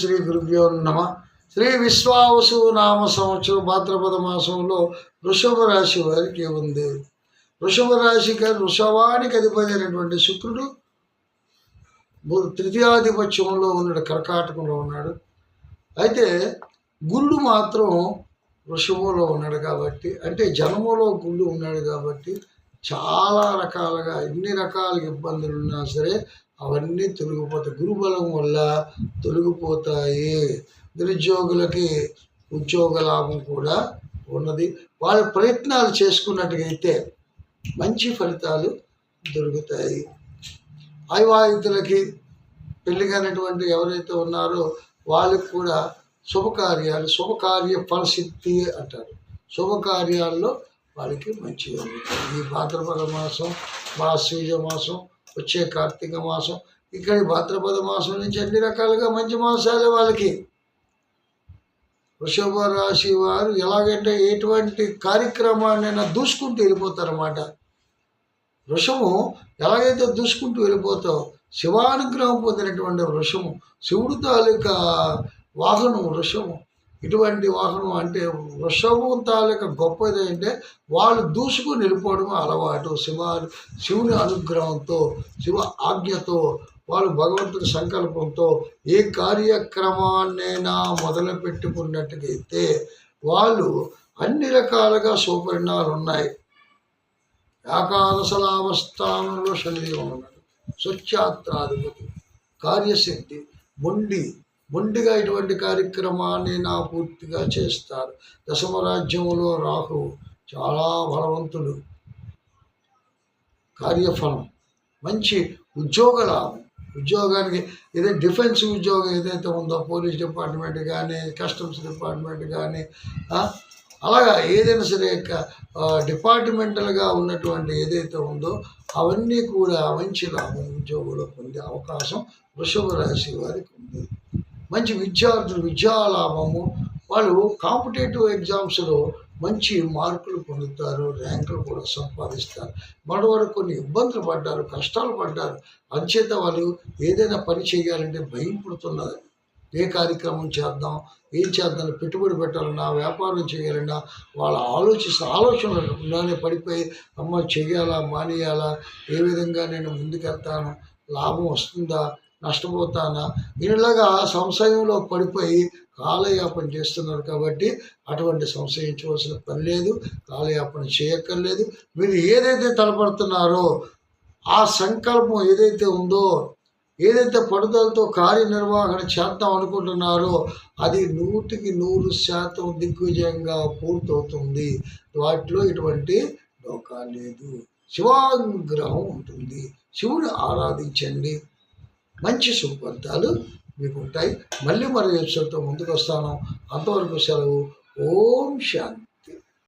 శ్రీ గురుభ్యో నమ. శ్రీ విశ్వావసు నామ సంవత్సరం భాద్రపద మాసంలో వృషభ రాశి వారికి ఉంది. వృషభ రాశికి వృషభానికి అధిపతి అయినటువంటి శుక్రుడు తృతీయాధిపత్యంలో ఉన్నాడు కర్కాటకంలో ఉన్నాడు. అయితే గుళ్ళు మాత్రం వృషభంలో ఉన్నాడు కాబట్టి అంటే జన్మలో గుళ్ళు ఉన్నాడు కాబట్టి చాలా రకాలుగా ఎన్ని రకాల ఇబ్బందులు ఉన్నా సరే అవన్నీ తొలగిపోతాయి గురుబలం వల్ల తొలగిపోతాయి. నిరుద్యోగులకి ఉద్యోగ లాభం కూడా ఉన్నది. వాళ్ళ ప్రయత్నాలు చేసుకున్నట్టుగైతే మంచి ఫలితాలు దొరుకుతాయి. అవివాహితులకి పెళ్ళి కానటువంటి ఎవరైతే ఉన్నారో వాళ్ళకి కూడా శుభకార్యాలు శుభకార్య ఫలసిద్ధి అంటారు. శుభకార్యాల్లో వాళ్ళకి మంచి జరుగుతుంది ఈ భాద్రపద మాసం మాసీజ మాసం వచ్చే కార్తీక మాసం ఇక్కడ భాద్రపద మాసం నుంచి అన్ని రకాలుగా మంచి మాసాలే వాళ్ళకి. వృషభ రాశి వారు ఎలాగంటే ఎటువంటి కార్యక్రమాన్నైనా దూసుకుంటూ వెళ్ళిపోతారన్నమాట. వృషము ఎలాగైతే దూసుకుంటూ వెళ్ళిపోతావు శివానుగ్రహం పొందినటువంటి వృషము శివుడు తాలూకా వాహనం వృషము. ఇటువంటి వాహనం అంటే వృషభం తాలూక గొప్పది అంటే వాళ్ళు దూసుకుని వెళ్ళిపోవడం అలవాటు. శివ శివుని అనుగ్రహంతో శివ ఆజ్ఞతో వాళ్ళు భగవంతుడి సంకల్పంతో ఏ కార్యక్రమాన్నైనా మొదలు పెట్టుకున్నట్టుగైతే వాళ్ళు అన్ని రకాలుగా సుపరిణాలు ఉన్నాయి. ఏకాదశలావస్థానంలో శనిదేవం ఉన్నాడు స్వచ్ఛాత్రాధిపతి కార్యసిద్ధి మొండి మొండిగా ఇటువంటి కార్యక్రమాన్ని నా పూర్తిగా చేస్తారు. దశమరాజ్యంలో రాహు చాలా బలవంతుడు. కార్యఫలం. మంచి ఉద్యోగ లాభం. ఉద్యోగానికి ఏదైతే డిఫెన్స్ ఉద్యోగం ఏదైతే ఉందో పోలీస్ డిపార్ట్మెంట్ కానీ కస్టమ్స్ డిపార్ట్మెంట్ కానీ అలాగా ఏదైనా సరే డిపార్ట్మెంటల్గా ఉన్నటువంటి ఏదైతే ఉందో అవన్నీ కూడా మంచి లాభం ఉద్యోగంలో పొందే అవకాశం వృషభ రాశి వారికి ఉంది. మంచి విద్యార్థులు విద్యాలాభము వాళ్ళు కాంపిటేటివ్ ఎగ్జామ్స్లో మంచి మార్కులు పొందుతారు ర్యాంకులు కూడా సంపాదిస్తారు. మన కొన్ని ఇబ్బందులు పడ్డారు కష్టాలు పడ్డారు. అంచేత వాళ్ళు ఏదైనా పని చేయాలంటే భయం పుడుతున్నది. ఏ కార్యక్రమం చేద్దాం ఏం చేద్దాం పెట్టుబడి పెట్టాలన్నా వ్యాపారం చేయాలన్నా వాళ్ళ ఆలోచిస్తే ఆలోచనలోనే పడిపోయి అమ్మ చెయ్యాలా మానేయాలా ఏ విధంగా నేను ముందుకెళ్తాను లాభం వస్తుందా నష్టపోతానా? ఇలాగా సంశయంలో పడిపోయి కాలయాపన చేస్తున్నారు కాబట్టి అటువంటి సంశయించవలసిన పని లేదు కాలయాపన చేయక్కర్లేదు. మీరు ఏదైతే తలపడుతున్నారో ఆ సంకల్పం ఏదైతే ఉందో ఏదైతే పడుదలతో కార్యనిర్వహణ చేద్దాం అనుకుంటున్నారో అది నూటికి నూరు శాతం దిగ్విజయంగా పూర్తవుతుంది. వాటిలో ఇటువంటి డోకా లేదు. శివాగ్రహం ఉంటుంది. శివుని ఆరాధించండి. మంచి సుఫలితాలు మీకు ఉంటాయి. మళ్ళీ మరో ఎపిసోడ్తో ముందుకు వస్తాను. అంతవరకు సెలవు. ఓం శాంతి.